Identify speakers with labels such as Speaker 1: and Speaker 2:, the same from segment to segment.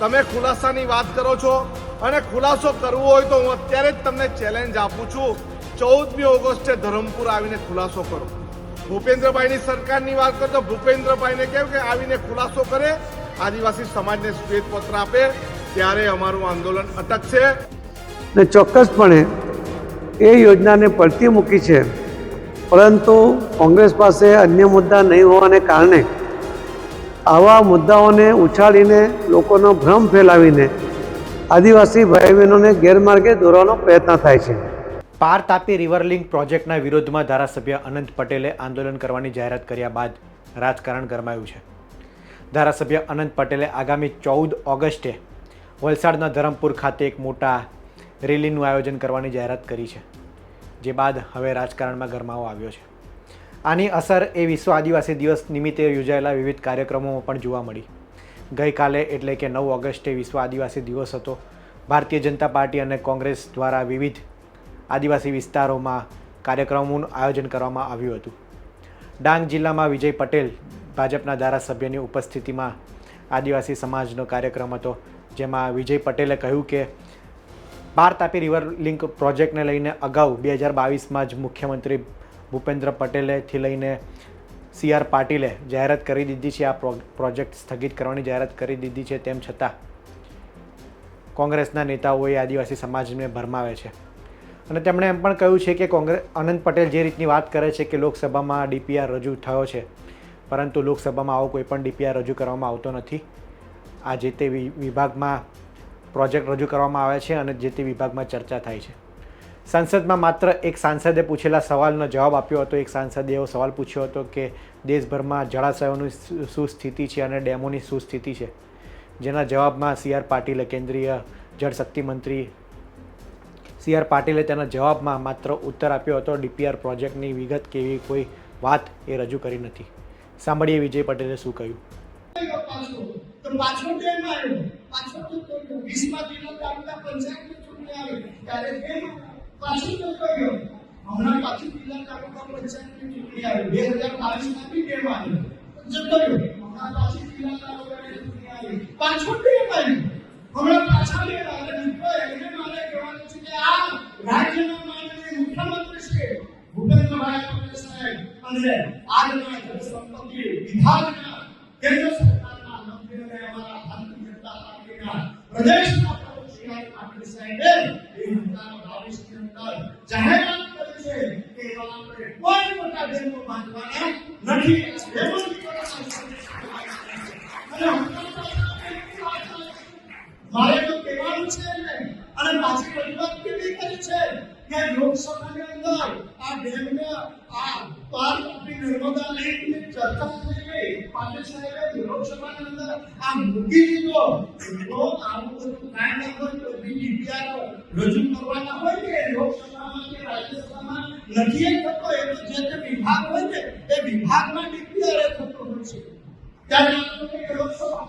Speaker 1: તમે ખુલાસાની વાત કરો છો અને ખુલાસો કરવો હોય તો હું અત્યારે જ તમને ચેલેન્જ આપું છું. ચૌદમી ઓગસ્ટે ધરમપુર આવીને ખુલાસો કરો. ભૂપેન્દ્રભાઈની સરકારની વાત કરો તો ભૂપેન્દ્રભાઈને કેમ કે આવીને ખુલાસો કરે? આદિવાસી સમાજને શ્વેતપત્ર આપે, ત્યારે અમારું આંદોલન અટકશે
Speaker 2: ને ચોક્કસપણે એ યોજનાને પડતી મૂકી છે. પરંતુ કોંગ્રેસ પાસે અન્ય મુદ્દા નહીં હોવાને કારણે આવા મુદ્દાઓને ઉછાળીને લોકોનો ભ્રમ ફેલાવીને આદિવાસી ભાઈ બહેનોને ગેરમાર્ગે દોરવાનો પ્રયત્ન થાય છે.
Speaker 3: પાર તાપી રિવર લિંક પ્રોજેક્ટના વિરોધમાં ધારાસભ્ય અનંત પટેલે આંદોલન કરવાની જાહેરાત કર્યા બાદ રાજકારણ ગરમાયું છે. ધારાસભ્ય અનંત પટેલે આગામી ચૌદ ઓગસ્ટે વલસાડના ધરમપુર ખાતે એક મોટા રેલીનું આયોજન કરવાની જાહેરાત કરી છે, જે બાદ હવે રાજકારણમાં ગરમાવો આવ્યો છે. આની અસર એ વિશ્વ આદિવાસી દિવસ નિમિત્તે યોજાયેલા વિવિધ કાર્યક્રમોમાં પણ જોવા મળી. ગઈકાલે એટલે કે નવ ઓગસ્ટે વિશ્વ આદિવાસી દિવસ હતો. ભારતીય જનતા પાર્ટી અને કોંગ્રેસ દ્વારા વિવિધ આદિવાસી વિસ્તારોમાં કાર્યક્રમોનું આયોજન કરવામાં આવ્યું હતું. ડાંગ જિલ્લામાં વિજય પટેલ ભાજપના ધારાસભ્યની ઉપસ્થિતિમાં આદિવાસી સમાજનો કાર્યક્રમ હતો, જેમાં વિજય પટેલે કહ્યું કે બાર તાપી રિવર લિંક પ્રોજેક્ટને લઈને અગાઉ બે હજાર બાવીસમાં જ મુખ્યમંત્રી ભૂપેન્દ્ર પટેલેથી લઈને સી આર પાટીલે જાહેરાત કરી દીધી છે, આ પ્રોજેક્ટ સ્થગિત કરવાની જાહેરાત કરી દીધી છે, તેમ છતાં કોંગ્રેસના નેતાઓએ આદિવાસી સમાજને ભરમાવે છે. અને તેમણે એમ પણ કહ્યું છે કે કોંગ્રેસ અનંત પટેલ જે રીતની વાત કરે છે કે લોકસભામાં ડીપીઆર રજૂ થયો છે, પરંતુ લોકસભામાં આવો કોઈ પણ ડીપીઆર રજૂ કરવામાં આવતો નથી. આ જે તે વિભાગમાં પ્રોજેક્ટ રજૂ કરવામાં આવે છે અને જે તે વિભાગમાં ચર્ચા થાય છે. સંસદમાં માત્ર એક સાંસદે પૂછેલા સવાલનો જવાબ આપ્યો હતો. એક સાંસદે એવો સવાલ પૂછ્યો હતો કે દેશભરમાં જળાશયોની શું- સ્થિતિ છે અને ડેમોની શું સ્થિતિ છે. જેના જવાબમાં સી આર પાટીલે કેન્દ્રીય જળશક્તિ મંત્રી સી આર પાટીલે તેના જવાબમાં માત્ર ઉત્તર આપ્યો હતો. ડીપીઆર પ્રોજેક્ટની વિગત કે એવી કોઈ વાત એ રજૂ કરી નથી. સાંભળીએ વિજય પટેલે શું કહ્યું.
Speaker 4: પાછો પાછો તો ગયો હમણાં પાછી જિલ્લા તાલુકા પંચાયતની ચૂંટણી બે હજાર બી કેમ આવ્યો જતો રહ્યો હમણાં પાછી જિલ્લા તાલુકાની કહેવાનું છે કે આ રાજ્યના માનનીય મુખ્યમંત્રી છે ભૂપેન્દ્રભાઈ પટેલ સાહેબ અને આજના જળસંપત્તિ વિભાગના કેન્દ્ર સરકારના શ્રી બે જાહેરાત કરી છે કે એવા આપણે કોઈ મોટા ડેમો મારે તો કહેવાનું છે અને પાછી રજૂઆત કેવી કરી છે કે લોકસભાની અંદર આ ડેમને આ પાર તાપી નર્મદા લીગની ચર્ચા થઈ ગઈ. પાટીલ સાહેબે આ મૂકી દીધો. તો આવું બધું કાંઈ ના હોય તો બીજી વિચારો રજૂ કરવાના હોય કે લોકસભામાં કે રાજ્યસભામાં? નથી થતો એ તો જે તે વિભાગ હોય ને, એ વિભાગમાં ડીપીઆર થતો હોય છે. ત્યારે લોકસભામાં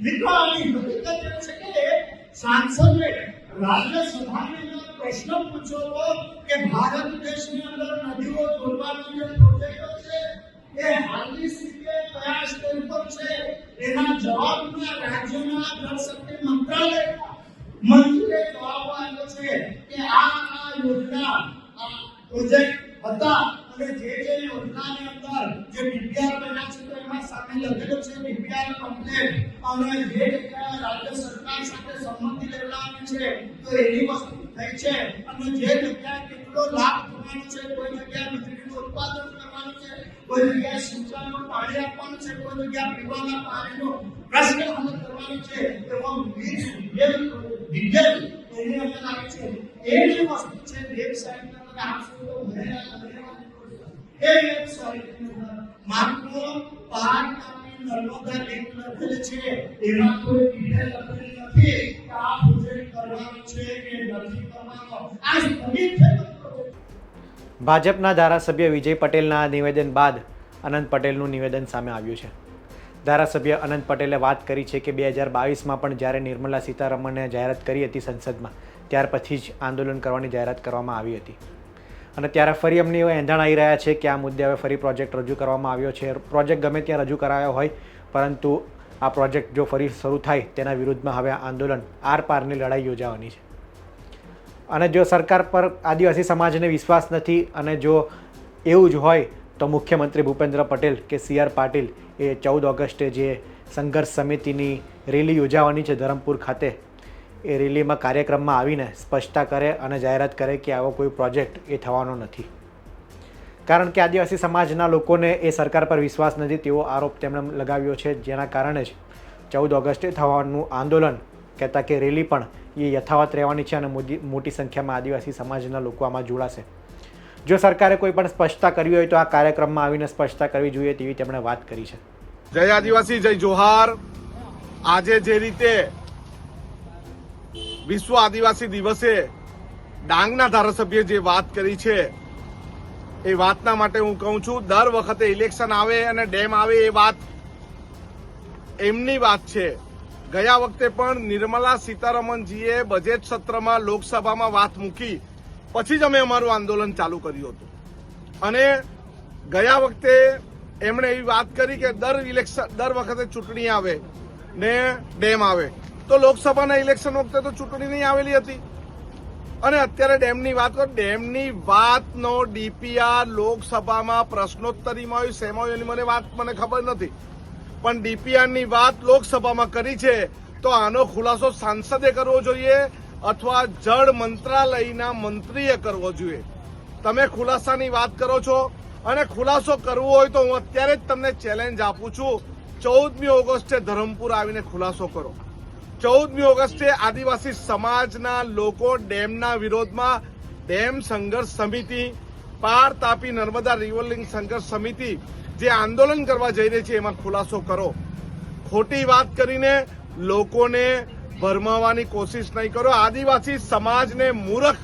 Speaker 4: મિત્રો, આની હકીકત એ છે કે સાંસદે રાજ્યસભાની પ્રશ્ન પૂછ્યો હતો કે ભારત દેશની અંદર નદીઓ જોડવાનો જે પ્રોજેક્ટ છે, એ હાલની સ્થિતિએ કયા સ્તર પર છે. એના જવાબમાં રાજ્યના જળશક્તિ મંત્રાલય મંત્રીએ જવાબ આપ્યો છે કે આ આ યોજના, આ પ્રોજેક્ટ હતા અને જે જે યોજનાની અંદર જે ડીપીઆર બન્યા છે સામે લખેલો છે ડીપીઆર કમ્પ્લેટ અને જે જગ્યાએ રાજ્ય સરકાર સાથે સંમતિ લેવડાવવાની છે તો એની વસ્તુ થઈ છે. અને જે જગ્યાએ કેટલો લાભ થવાનો છે, કોઈ જગ્યાએ વીજળીનું ઉત્પાદન કરવાનું છે કોઈ જગ્યાએ સિંચાઈનું પાણી આપવાનું છે, કોઈ જગ્યાએ પીવાના પાણીનો પ્રશ્ન હલ કરવાનો છે એવો ડિટેલ ડિટેલ એની અંદર આવી છે. એ જે વસ્તુ છે વેબસાઇટની અંદર આપશો તો એ વેબસાઇટની અંદર માત્ર પાર્ક નર્મદા લિંક લખેલ છે, એમાં કોઈ ડિટેલ લખેલી નથી. કે આ પ્રોજેક્ટ કરવાનો છે કે નથી કરવાનો? આ સ્થગિત પ્રોજેક્ટ
Speaker 3: ભાજપના ધારાસભ્ય વિજય પટેલના નિવેદન બાદ અનંત પટેલનું નિવેદન સામે આવ્યું છે. ધારાસભ્ય અનંત પટેલે વાત કરી છે કે બે હજાર બાવીસમાં પણ જ્યારે નિર્મલા સીતારમણે જાહેરાત કરી હતી સંસદમાં, ત્યાર પછી જ આંદોલન કરવાની જાહેરાત કરવામાં આવી હતી. અને ત્યારે ફરી અમને એવા એંધાણ આવી રહ્યા છે કે આ મુદ્દે હવે ફરી પ્રોજેક્ટ રજૂ કરવામાં આવ્યો છે. પ્રોજેક્ટ ગમે ત્યાં રજૂ કરાયો હોય, પરંતુ આ પ્રોજેક્ટ જો ફરી શરૂ થાય, તેના વિરુદ્ધમાં હવે આંદોલન આર પારની લડાઈ યોજાવાની છે. અને જો સરકાર પર આદિવાસી સમાજને વિશ્વાસ નથી અને જો એવું જ હોય તો મુખ્યમંત્રી ભૂપેન્દ્ર પટેલ કે સી આર પાટીલ એ ચૌદ ઓગસ્ટે જે સંઘર્ષ સમિતિની રેલી યોજાવાની છે ધરમપુર ખાતે, એ રેલીમાં કાર્યક્રમમાં આવીને સ્પષ્ટતા કરે અને જાહેરાત કરે કે આવો કોઈ પ્રોજેક્ટ એ થવાનો નથી. કારણ કે આદિવાસી સમાજના લોકોને એ સરકાર પર વિશ્વાસ નથી તેવો આરોપ તેમણે લગાવ્યો છે, જેના કારણે જ ચૌદ ઓગસ્ટે થવાનું આંદોલન કહેતા કે રેલી પણ એ યથાવત રહેવાની છે અને મોટી સંખ્યામાં આદિવાસી સમાજના લોકો આમાં જોડાશે. જો સરકારે કોઈ પણ સ્પષ્ટતા કરવી હોય તો આ કાર્યક્રમમાં આવીને સ્પષ્ટતા કરવી જોઈએ તેવી તેમણે વાત કરી છે.
Speaker 1: જય આદિવાસી, જય જોહાર. આજે જે રીતે વિશ્વ આદિવાસી દિવસે ડાંગના ધારાસભ્ય જે વાત કરી છે, એ વાતના માટે હું કહું છું, દર વખતે ઇલેક્શન આવે અને ડેમ આવે એ વાત એમની વાત છે. ગયા વખતે પણ નિર્મલા સીતારમણજીએ બજેટ સત્રમાં લોકસભામાં વાત મૂકી. પછી જ અમે અમારું આંદોલન ચાલુ કર્યું હતું. અને ગયા વખતે એમણે એવી વાત કરી કે દર ઇલેક્શન દર વખતે ચૂંટણી આવે ને ડેમ આવે. તો લોકસભાના ઇલેક્શન વખતે તો ચૂંટણી નહીં આવેલી હતી. અને અત્યારે ડેમની વાત કરો, ડેમની વાતનો ડીપીઆર લોકસભામાં પ્રશ્નોત્તરીમાં હોય શેમાં હોય એની મને વાત, મને ખબર નથી. પણ ડીપીઆરની વાત લોકસભામાં કરી છે, તો આનો ખુલાસો સાંસદે કરવો જોઈએ અથવા જળ મંત્રાલયના મંત્રીએ કરવો જોઈએ? તમે ખુલાસાની વાત કરો છો અને ખુલાસો કરવો હોય તો હું અત્યારે જ તમને ચેલેન્જ આપું છું. ચૌદમી ઓગસ્ટે ધરમપુર આવીને ખુલાસો કરો. ચૌદમી ઓગસ્ટે આદિવાસી સમાજના લોકો ડેમના વિરોધમાં ડેમ સંઘર્ષ સમિતિ પાર તાપી નર્મદા રિવરલિંગ સંઘર્ષ સમિતિ જે આંદોલન કરવા જઈ રહી છે, એમાં ખુલાસો કરો. ખોટી વાત કરીને લોકોને ભરમાવવાની કોશિશ નહીં કરો. આદિવાસી સમાજને મૂર્ખ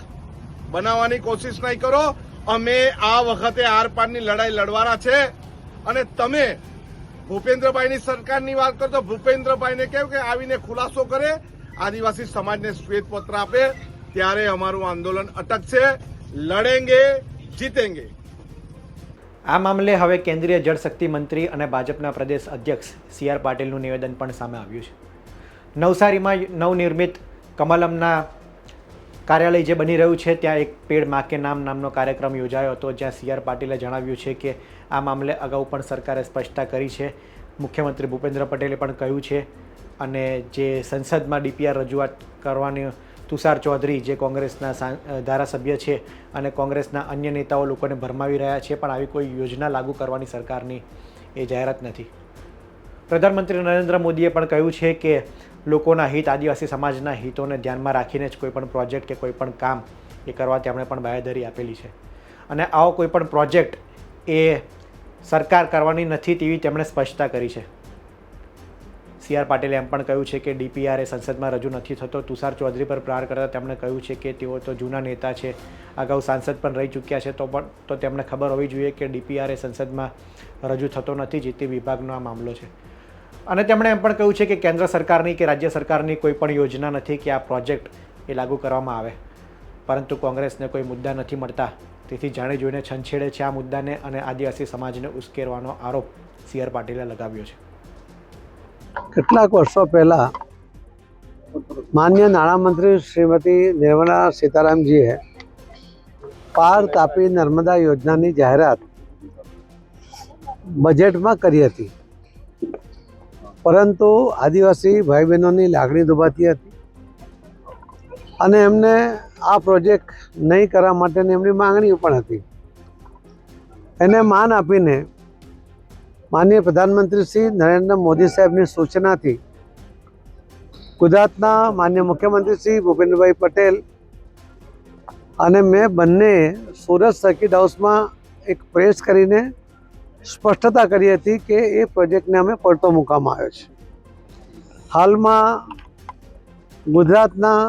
Speaker 1: બનાવવાની કોશિશ નહીં કરો. અમે આ વખતે આરપારની લડાઈ લડવાના છે. અને તમે ભૂપેન્દ્રભાઈની સરકારની વાત કરો તો ભૂપેન્દ્રભાઈને કેમ કે આવીને ખુલાસો કરે, આદિવાસી સમાજને શ્વેતપત્ર આપે, ત્યારે અમારું આંદોલન અટકશે. લડેંગે જીતેંગે.
Speaker 3: આ મામલે હવે કેન્દ્રીય જળશક્તિ મંત્રી અને ભાજપના પ્રદેશ અધ્યક્ષ સી આર પાટીલનું નિવેદન પણ સામે આવ્યું છે. નવસારીમાં નવનિર્મિત કમલમના કાર્યાલય જે બની રહ્યું છે, ત્યાં એક પેડ માકે નામ નામનો કાર્યક્રમ યોજાયો હતો, જ્યાં સી આર પાટીલે જણાવ્યું છે કે આ મામલે અગાઉ પણ સરકારે સ્પષ્ટતા કરી છે. મુખ્યમંત્રી ભૂપેન્દ્ર પટેલે પણ કહ્યું છે અને જે સંસદમાં ડીપીઆર રજૂઆત કરવાની તુષાર ચૌધરી જે કોંગ્રેસના ધારાસભ્ય છે અને કોંગ્રેસના અન્ય નેતાઓ લોકોને ભરમાવી રહ્યા છે, પણ આવી કોઈ યોજના લાગુ કરવાની સરકારની એ જાહેરાત નથી. પ્રધાનમંત્રી નરેન્દ્ર મોદીએ પણ કહ્યું છે કે લોકોના હિત, આદિવાસી સમાજના હિતોને ધ્યાનમાં રાખીને જ કોઈ પણ પ્રોજેક્ટ કે કોઈ પણ કામ એ કરવા તેમણે પણ બાહેધરી આપેલી છે. અને આવો કોઈ પણ પ્રોજેક્ટ એ સરકાર કરવાની નથી તેવી તેમણે સ્પષ્ટતા કરી છે. સી આર પાટીલે એમ પણ કહ્યું છે કે ડીપીઆર એ સંસદમાં રજૂ નથી થતો. તુષાર ચૌધરી પર પ્રહાર કરતાં તેમણે કહ્યું છે કે તેઓ તો જૂના નેતા છે. અગાઉ સાંસદ પણ રહી ચૂક્યા છે, તો પણ તો તેમને ખબર હોવી જોઈએ કે ડીપીઆર એ સંસદમાં રજૂ થતો નથી જે તે વિભાગનો આ મામલો છે. અને તેમણે એમ પણ કહ્યું છે કે કેન્દ્ર સરકારની કે રાજ્ય સરકારની કોઈ પણ યોજના નથી કે આ પ્રોજેક્ટ એ લાગુ કરવામાં આવે. પરંતુ કોંગ્રેસને કોઈ મુદ્દા નથી મળતા. તેથી જાણી જોઈને છંછેડે છે આ મુદ્દાને અને આદિવાસી સમાજને ઉશ્કેરવાનો આરોપ સી આર પાટીલે લગાવ્યો છે.
Speaker 4: કેટલાક વર્ષો પહેલાં માન્ય નાણામંત્રી શ્રીમતી નિર્મલા સીતારામજીએ પાર તાપી નર્મદા યોજનાની જાહેરાત બજેટમાં કરી હતી. પરંતુ આદિવાસી ભાઈ બહેનોની લાગણી દુભાતી હતી અને એમને આ પ્રોજેક્ટ નહીં કરવા માટેની એમની માંગણીઓ પણ હતી. એને માન આપીને માનનીય પ્રધાનમંત્રી શ્રી નરેન્દ્ર મોદી સાહેબની સૂચનાથી ગુજરાતના માન્ય મુખ્યમંત્રી શ્રી ભૂપેન્દ્રભાઈ પટેલ અને મેં બંને સુરત સર્કિટ હાઉસમાં એક પ્રેસ કરીને સ્પષ્ટતા કરી હતી કે એ પ્રોજેક્ટને અમે પડતો મૂકવામાં આવ્યો છે હાલમાં ગુજરાતના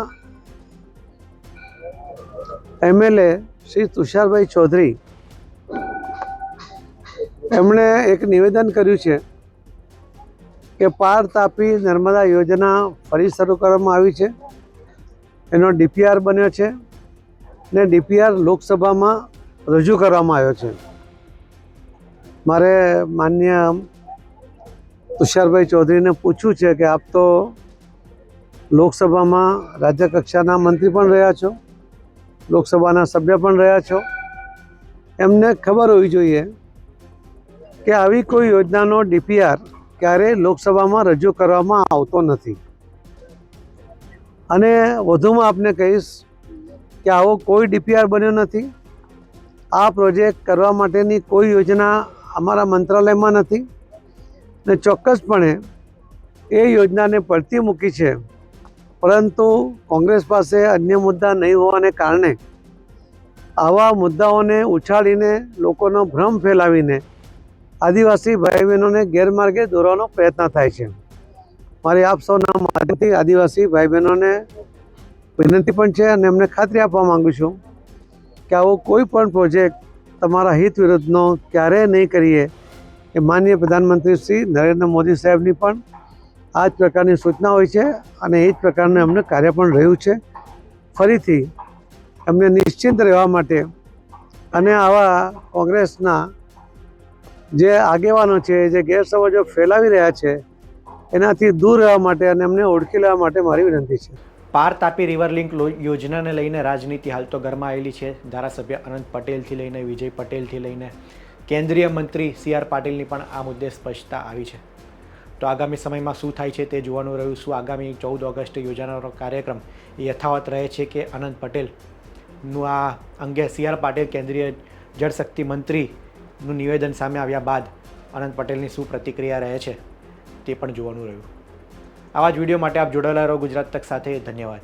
Speaker 4: એમએલએ શ્રી તુષારભાઈ ચૌધરી એમણે એક નિવેદન કર્યું છે કે પાર તાપી નર્મદા યોજના ફરી શરૂ કરવામાં આવી છે. એનો ડીપીઆર બન્યો છે ને ડીપીઆર લોકસભામાં રજૂ કરવામાં આવ્યો છે. મારે માન્ય તુષારભાઈ ચૌધરીને પૂછ્યું છે કે આપ તો લોકસભામાં રાજ્ય કક્ષાના મંત્રી પણ રહ્યા છો, લોકસભાના સભ્ય પણ રહ્યા છો. એમને ખબર હોવી જોઈએ કે આવી કોઈ યોજનાનો ડીપીઆર ક્યારેય લોકસભામાં રજૂ કરવામાં આવતો નથી. અને વધુમાં આપને કહીશ કે આવો કોઈ ડીપીઆર બન્યો નથી. આ પ્રોજેક્ટ કરવા માટેની કોઈ યોજના અમારા મંત્રાલયમાં નથી. ને ચોક્કસપણે એ યોજનાને પડતી મૂકી છે. પરંતુ કોંગ્રેસ પાસે અન્ય મુદ્દા નહીં હોવાને કારણે આવા મુદ્દાઓને ઉછાળીને લોકોનો ભ્રમ ફેલાવીને આદિવાસી ભાઈ બહેનોને ગેરમાર્ગે દોરવાનો પ્રયત્ન થાય છે. મારી આપ સૌના માધ્યમથી આદિવાસી ભાઈ બહેનોને વિનંતી પણ છે અને એમને ખાતરી આપવા માગું છું કે આવો કોઈ પણ પ્રોજેક્ટ તમારા હિત વિરુદ્ધનો ક્યારેય નહીં કરીએ એ માનનીય પ્રધાનમંત્રી શ્રી નરેન્દ્ર મોદી સાહેબની પણ આ જ પ્રકારની સૂચના હોય છે અને એ જ પ્રકારનું એમને કાર્ય પણ રહ્યું છે. ફરીથી એમને નિશ્ચિંત રહેવા માટે અને આવા કોંગ્રેસના જે આગેવાનો છે, જે ગેરસમજો ફેલાવી રહ્યા છે, એનાથી દૂર રહેવા માટે અને એમને ઓળખી લેવા માટે મારી વિનંતી છે.
Speaker 3: પાર તાપી રિવર લિંક યોજનાને લઈને રાજનીતિ હાલ તો ગરમાયેલી છે. ધારાસભ્ય અનંત પટેલથી લઈને, વિજય પટેલથી લઈને, કેન્દ્રીય મંત્રી સી આર પાટીલની પણ આ મુદ્દે સ્પષ્ટતા આવી છે. તો આગામી સમયમાં શું થાય છે તે જોવાનું રહ્યું. શું આગામી ચૌદ ઓગસ્ટે યોજાનારો કાર્યક્રમ એ યથાવત રહે છે કે અનંત પટેલનું આ અંગે સી આર પાટીલ, કેન્દ્રીય જળશક્તિ મંત્રીનું નિવેદન સામે આવ્યા બાદ અનંત પટેલની શું પ્રતિક્રિયા રહે છે તે પણ જોવાનું રહ્યું. આવા જ વીડિયો માટે આપ જોડાયેલા રહો ગુજરાત તક સાથે. ધન્યવાદ.